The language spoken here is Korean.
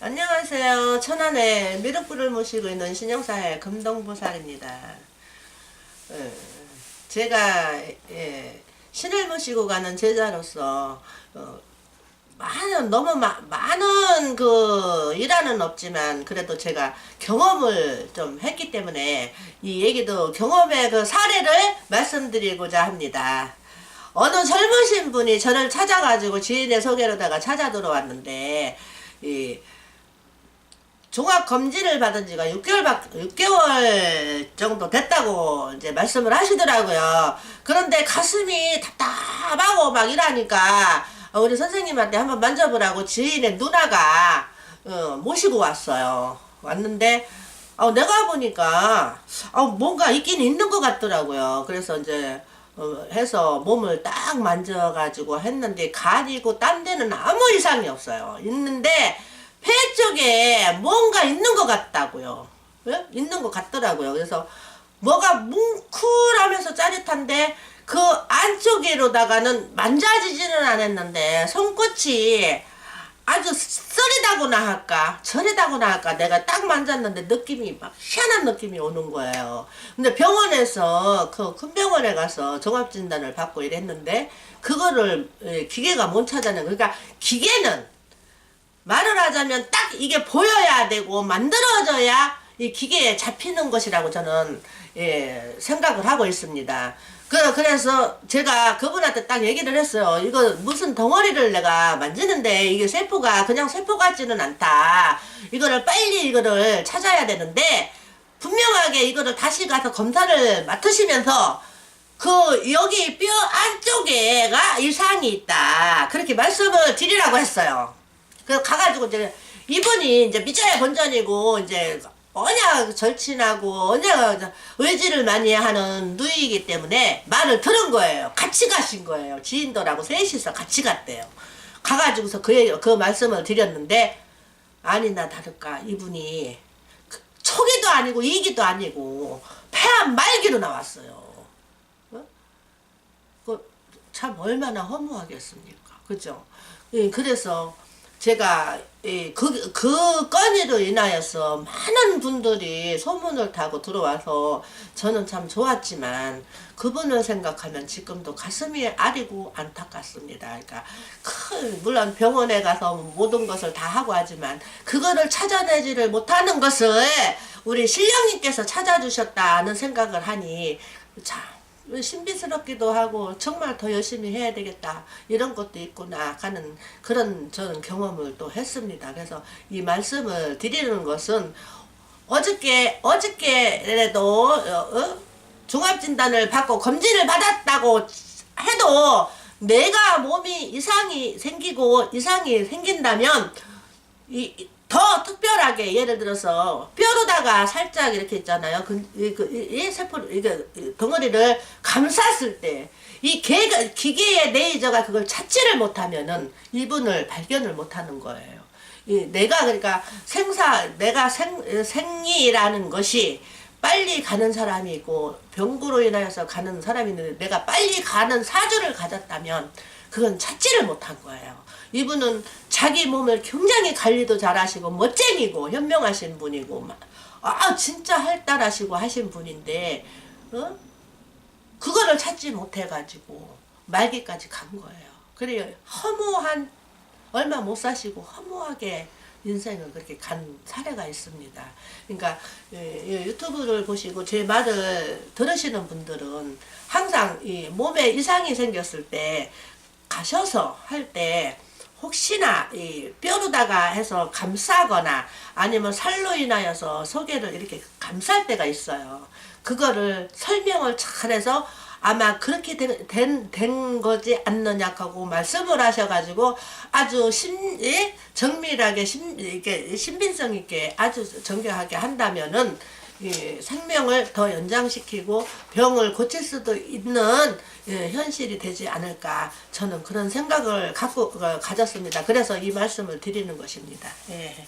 안녕하세요. 천안에 미륵불을 모시고 있는 신영사의 금동보살입니다. 어, 제가 예, 신을 모시고 가는 제자로서 어, 많은 너무 마, 많은 그 일화는 없지만 그래도 제가 경험을 좀 했기 때문에 이 얘기도 경험의 그 사례를 말씀드리고자 합니다. 어느 젊으신 분이 저를 찾아가지고 지인의 소개로다가 찾아 들어왔는데 이 종합 검진을 받은 지가 6개월 밖 6개월 정도 됐다고 이제 말씀을 하시더라고요. 그런데 가슴이 답답하고 막 이러니까 우리 선생님한테 한번 만져보라고 지인의 누나가 어, 모시고 왔어요. 왔는데 어, 내가 보니까 어, 뭔가 있긴 있는 것 같더라고요. 그래서 이제 어, 해서 몸을 딱 만져가지고 했는데 간이고 딴 데는 아무 이상이 없어요. 있는데 폐 쪽에 뭔가 있는 것 같다고요. 예? 있는 것 같더라고요. 그래서 뭐가 뭉클하면서 짜릿한데 그 안쪽으로다가는 만져지지는 않았는데 손끝이 아주 썰이다고나 할까 저리다고나 할까 내가 딱 만졌는데 느낌이 막 희한한 느낌이 오는 거예요. 근데 병원에서 그 큰 병원에 가서 종합진단을 받고 이랬는데 그거를 예, 기계가 못 찾아내. 그러니까 기계는 하자면 딱 이게 보여야 되고 만들어져야 이 기계에 잡히는 것이라고 저는 예, 생각을 하고 있습니다. 그, 그래서 제가 그분한테 딱 얘기를 했어요. 이거 무슨 덩어리를 내가 만지는데 이게 세포가 그냥 세포 같지는 않다. 이거를 빨리 이거를 찾아야 되는데 분명하게 이거를 다시 가서 검사를 맡으시면서 그 여기 뼈 안쪽에가 이상이 있다. 그렇게 말씀을 드리라고 했어요. 그래서 가가지고 이제 이분이 이제 미자의 본전이고 이제 언약 절친하고 언약 의지를 많이 하는 누이이기 때문에 말을 들은 거예요. 같이 가신 거예요. 지인들하고 셋이서 같이 갔대요. 가가지고서 그, 그 말씀을 드렸는데 아니나 다를까 이분이 그 초기도 아니고 이기도 아니고 폐암 말기로 나왔어요. 어? 그참 얼마나 허무하겠습니까? 그죠? 예, 그래서 제가 예, 그, 그 건으로 인하여서 많은 분들이 소문을 타고 들어와서 저는 참 좋았지만 그분을 생각하면 지금도 가슴이 아리고 안타깝습니다. 그러니까 큰 물론 병원에 가서 모든 것을 다 하고 하지만 그거를 찾아내지를 못하는 것을 우리 신령님께서 찾아주셨다는 생각을 하니 참 신비스럽기도 하고 정말 더 열심히 해야 되겠다 이런 것도 있구나 하는 그런 저는 경험을 또 했습니다. 그래서 이 말씀을 드리는 것은 어저께 어저께라도 어, 어? 종합진단을 받고 검진을 받았다고 해도 내가 몸이 이상이 생기고 이상이 생긴다면 이, 더 특별하게 예를 들어서 뼈로다가 살짝 이렇게 있잖아요. 그, 이, 그, 세포 이게 이 덩어리를 감쌌을 때 이 개가 기계의 레이저가 그걸 찾지를 못하면은 이분을 발견을 못하는 거예요. 이 내가 그러니까 생사 내가 생 생리라는 것이 빨리 가는 사람이 있고 병구로 인하여서 가는 사람이 있는데 내가 빨리 가는 사주를 가졌다면 그건 찾지를 못한 거예요. 이분은 자기 몸을 굉장히 관리도 잘하시고 멋쟁이고 현명하신 분이고 막, 아 진짜 할달하시고 하신 분인데 어? 그거를 찾지 못해가지고 말기까지 간 거예요. 그래요 허무한 얼마 못 사시고 허무하게 인생을 그렇게 간 사례가 있습니다. 그러니까 예, 예, 유튜브를 보시고 제 말을 들으시는 분들은 항상 이 몸에 이상이 생겼을 때 가셔서 할때 혹시나 이 뼈로다가 해서 감싸거나 아니면 살로 인하여서 소개를 이렇게 감쌀 때가 있어요. 그거를 설명을 잘해서 아마 그렇게 된, 된, 된 거지 않느냐 하고 말씀을 하셔가지고 아주 심, 예? 정밀하게 심, 이게 신빙성 있게 아주 정교하게 한다면은 이 생명을 더 연장시키고 병을 고칠 수도 있는 예, 현실이 되지 않을까 저는 그런 생각을 갖고 어, 가졌습니다. 그래서 이 말씀을 드리는 것입니다. 예.